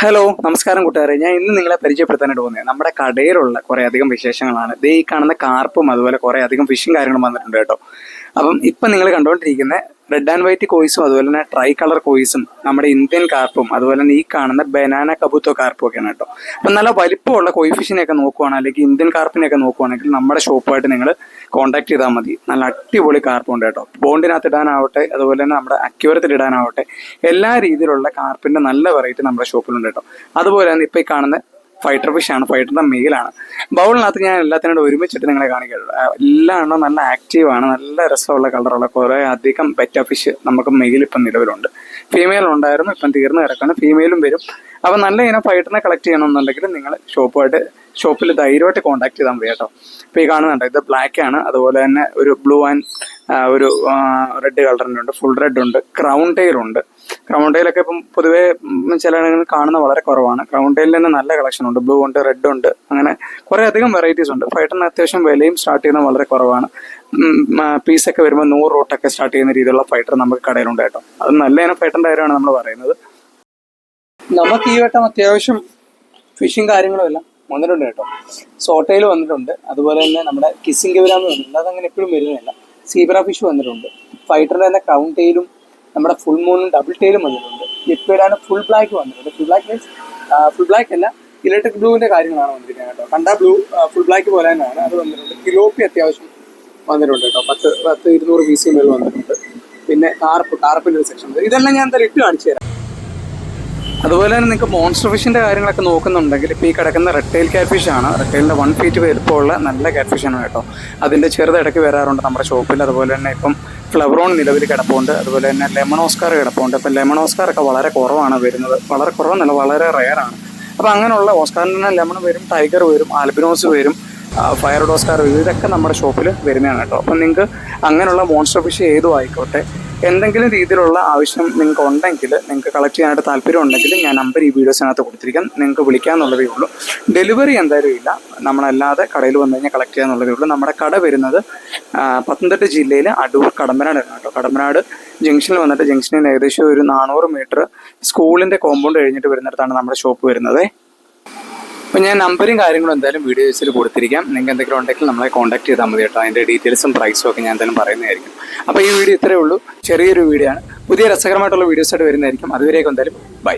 Hello നമസ്കാരം കൂട്ടുകാരെ. ഞാൻ ഇന്ന് നിങ്ങളെ പരിചയപ്പെടുത്താനായിട്ട് പോകുന്നത് നമ്മുടെ കടയിലുള്ള കുറേ അധികം വിശേഷങ്ങളാണ്. ദേ ഈ കാണുന്ന കാർപ്പും അതുപോലെ കുറേ അധികം ഫിഷും കാര്യങ്ങളും വന്നിട്ടുണ്ട് കേട്ടോ. അപ്പം ഇപ്പം നിങ്ങൾ കണ്ടുകൊണ്ടിരിക്കുന്ന റെഡ് ആൻഡ് വൈറ്റ് കോയിസും അതുപോലെ തന്നെ ട്രൈ കളർ കോയിസും നമ്മുടെ ഇന്ത്യൻ കാർപ്പും അതുപോലെ തന്നെ ഈ കാണുന്ന ബനാന കബൂത്തോ കാർപ്പും ഒക്കെയാണ് കേട്ടോ. അപ്പം നല്ല വലിപ്പമുള്ള കോയിഫിഷിനെ ഒക്കെ നോക്കുവാണ് അല്ലെങ്കിൽ ഇന്ത്യൻ കാർപ്പിനെയൊക്കെ നോക്കുവാണെങ്കിൽ നമ്മുടെ ഷോപ്പുമായിട്ട് നിങ്ങൾ കോൺടാക്ട് ചെയ്താൽ മതി. നല്ല അടിപൊളി കാർപ്പുണ്ട് കേട്ടോ. ബോണ്ടിനകത്ത് ഇടാനാവട്ടെ അതുപോലെ തന്നെ നമ്മുടെ അക്യൂരത്തിൽ ഇടാനാവട്ടെ എല്ലാ രീതിയിലുള്ള കാർപ്പിന്റെ നല്ല വെറൈറ്റി നമ്മുടെ ഷോപ്പിലുണ്ട് കേട്ടോ. അതുപോലെ തന്നെ ഇപ്പോൾ ഈ കാണുന്ന ഫൈറ്റർ ഫിഷ് ആണ് ഫൈറ്ററിന്റെ മെയിലാണ് ബൗളിനകത്ത് ഞാൻ എല്ലാത്തിനോട് ഒരുമിച്ചിട്ട് നിങ്ങളെ കാണിക്കുള്ളൂ എല്ലാം നല്ല ആക്റ്റീവ് ആണ് നല്ല രസമുള്ള കളറുള്ള കുറേ അധികം പെറ്റ ഫിഷ് നമുക്ക് മെയിൽ ഇപ്പം നിലവിലുണ്ട്. ഫീമെയിൽ ഉണ്ടായിരുന്നു ഇപ്പം തീർന്നു കിടക്കാണ് ഫീമെയിലും വരും. അപ്പം നല്ല ഇനം ഫൈറ്ററിനെ കളക്ട് ചെയ്യണമെന്നുണ്ടെങ്കിൽ നിങ്ങൾ ഷോപ്പുമായിട്ട് ഷോപ്പിൽ ധൈര്യമായിട്ട് കോൺടാക്ട് ചെയ്താൽ മതി കേട്ടോ. ഇപ്പോൾ ഈ കാണുന്നുണ്ട് ഇത് ബ്ലാക്ക് ആണ് അതുപോലെ തന്നെ ഒരു ബ്ലൂ ആൻഡ് ഒരു റെഡ് കളറിന്റെ ഉണ്ട് ഫുൾ റെഡ് ഉണ്ട് ക്രൗൺ ടെയിൽ ഉണ്ട് ക്രൗൺ ടെയിലൊക്കെ ഇപ്പം പൊതുവേ ചില കാണുന്ന വളരെ കുറവാണ്. ക്രൗണ്ടയിൽ തന്നെ നല്ല കളക്ഷൻ ഉണ്ട്. ബ്ലൂ ഉണ്ട് റെഡ് ഉണ്ട് അങ്ങനെ കുറേ അധികം വെറൈറ്റീസ് ഉണ്ട്. ഫൈറ്ററിന് അത്യാവശ്യം വിലയും സ്റ്റാർട്ട് ചെയ്യുന്നത് വളരെ കുറവാണ്. പീസൊക്കെ വരുമ്പോൾ നൂറ് റോട്ടൊക്കെ സ്റ്റാർട്ട് ചെയ്യുന്ന രീതിയിലുള്ള ഫൈറ്റർ നമുക്ക് കടയിലുണ്ട് കേട്ടോ. അത് നല്ല ഇനം ഫൈറ്ററിന്റെ കാര്യമാണ് നമ്മൾ പറയുന്നത്. നമുക്ക് ഈ വട്ടം അത്യാവശ്യം ഫിഷിങ് കാര്യങ്ങളും എല്ലാം വന്നിട്ടുണ്ട് കേട്ടോ. സോട്ടയിൽ വന്നിട്ടുണ്ട്. അതുപോലെ തന്നെ നമ്മുടെ കിസിംഗ് കവിരാന്ന് വന്നിട്ടുണ്ട് അതങ്ങനെ എപ്പോഴും വരുന്നില്ല സീബ്ര ഫിഷ് വന്നിട്ടുണ്ട്. ഫൈറ്ററിന്റെ തന്നെ ക്രൗൺ ടെയിലും നമ്മുടെ ഫുൾ മൂണും ഡബിൾ ടൈലും വന്നിട്ടുണ്ട്. ലിക്വിഡാണ് ഫുൾ ബ്ലാക്ക് വന്നിട്ടുണ്ട് full black means full black അല്ല ഇലക്ട്രിക് ബ്ലൂവിന്റെ കാര്യങ്ങളാണ് വന്നിരിക്കുന്നത് കേട്ടോ. കണ്ട ബ്ലൂ ഫുൾ ബ്ലാക്ക് പോലെ തന്നെയാണ്. അത് വന്നിട്ടുണ്ട്. കിലോപ്പി അത്യാവശ്യം വന്നിട്ടുണ്ട് കേട്ടോ. പത്ത് പത്ത് ഇരുന്നൂറ് പി സി മേൽ വന്നിട്ടുണ്ട്. പിന്നെ കാർപ്പ് കാർപ്പിന്റെ ഒരു സെക്ഷൻ ഇതെല്ലാം ഞാൻ എന്തായാലും ഇട്ട് കാണിച്ചു തരാം. അതുപോലെ തന്നെ നിങ്ങൾക്ക് മോൺസ്റ്റർ ഫിഷിന്റെ കാര്യങ്ങളൊക്കെ നോക്കുന്നുണ്ടെങ്കിൽ ഇപ്പോൾ ഈ കിടക്കുന്ന റെട്ടൈൽ കാറ്റ്ഫിഷ് ആണ്. റെട്ടൈലിന്റെ വൺ ഫീറ്റ് വലുപ്പമുള്ള നല്ല കാറ്റ്ഫിഷ് ആണ് കേട്ടോ. അതിന്റെ ചെറുത് ഇടയ്ക്ക് വരാറുണ്ട് നമ്മുടെ ഷോപ്പിൽ അതുപോലെ തന്നെ ഇപ്പം ഫ്ലവറോൺ നിലവിൽ കിടപ്പുണ്ട്. അതുപോലെ തന്നെ ലെമൺ ഓസ്കാർ കിടപ്പുണ്ട്. അപ്പം ലെമൺ ഓസ്കാർ ഒക്കെ വളരെ കുറവാണ് വരുന്നത്. വളരെ കുറവെന്നല്ല വളരെ റെയർ ആണ്. അപ്പോൾ അങ്ങനെയുള്ള ഓസ്കാറിന് ലെമൺ വരും ടൈഗർ വരും ആൽബിനോസ് വരും ഫയർ ഡോസ്കാർ വരും. ഇതൊക്കെ നമ്മുടെ ഷോപ്പിൽ വരുന്നതാണ് കേട്ടോ. അപ്പം നിങ്ങൾക്ക് അങ്ങനെയുള്ള മോൺസ്റ്റർ ഫിഷ് ഏതും ആയിക്കോട്ടെ. എന്തെങ്കിലും രീതിയിലുള്ള ആവശ്യം നിങ്ങൾക്ക് ഉണ്ടെങ്കിൽ നിങ്ങൾക്ക് കളക്ട് ചെയ്യാനായിട്ട് താല്പര്യം ഉണ്ടെങ്കിൽ ഞാൻ നമ്പർ ഈ വീഡിയോസിനകത്ത് കൊടുത്തിരിക്കാം. നിങ്ങൾക്ക് വിളിക്കാമെന്നുള്ളതേ ഉള്ളൂ. ഡെലിവറി എന്തായാലും ഇല്ല. നമ്മളല്ലാതെ കടയിൽ വന്നു കഴിഞ്ഞാൽ കളക്ട് ചെയ്യാന്നുള്ളതേ ഉള്ളൂ. നമ്മുടെ കട വരുന്നത് പത്തനംതിട്ട ജില്ലയിൽ അടൂർ കടമ്പനാട് കേട്ടോ. കടമ്പനാട് ജംഗ്ഷനിൽ വന്നിട്ട് ജംഗ്ഷനിൽ നിന്ന് ഏകദേശം ഒരു നാനൂറ് മീറ്റർ സ്കൂളിന്റെ കോമ്പൗണ്ട് കഴിഞ്ഞിട്ട് വരുന്നിടത്താണ് നമ്മുടെ ഷോപ്പ് വരുന്നത്. അപ്പോൾ ഞാൻ നമ്പറും കാര്യങ്ങളും എന്തായാലും വീഡിയോസിൽ കൊടുത്തിരിക്കാം. നിങ്ങൾക്ക് എന്തെങ്കിലും ഉണ്ടെങ്കിൽ നമ്മളെ കോൺടാക്ട് ചെയ്താൽ മതി കേട്ടോ. അതിന്റെ ഡീറ്റെയിൽസും പ്രൈസും ഒക്കെ ഞാൻ എന്തായാലും പറയുന്നതായിരിക്കും. അപ്പോൾ ഈ വീഡിയോ ഇത്രയേ ഉള്ളൂ. ചെറിയൊരു വീഡിയോ ആണ്. പുതിയ രസകരമായിട്ടുള്ള വീഡിയോസായിട്ട് വരുന്നതായിരിക്കും. അതുവരേക്കും എന്തായാലും ബൈ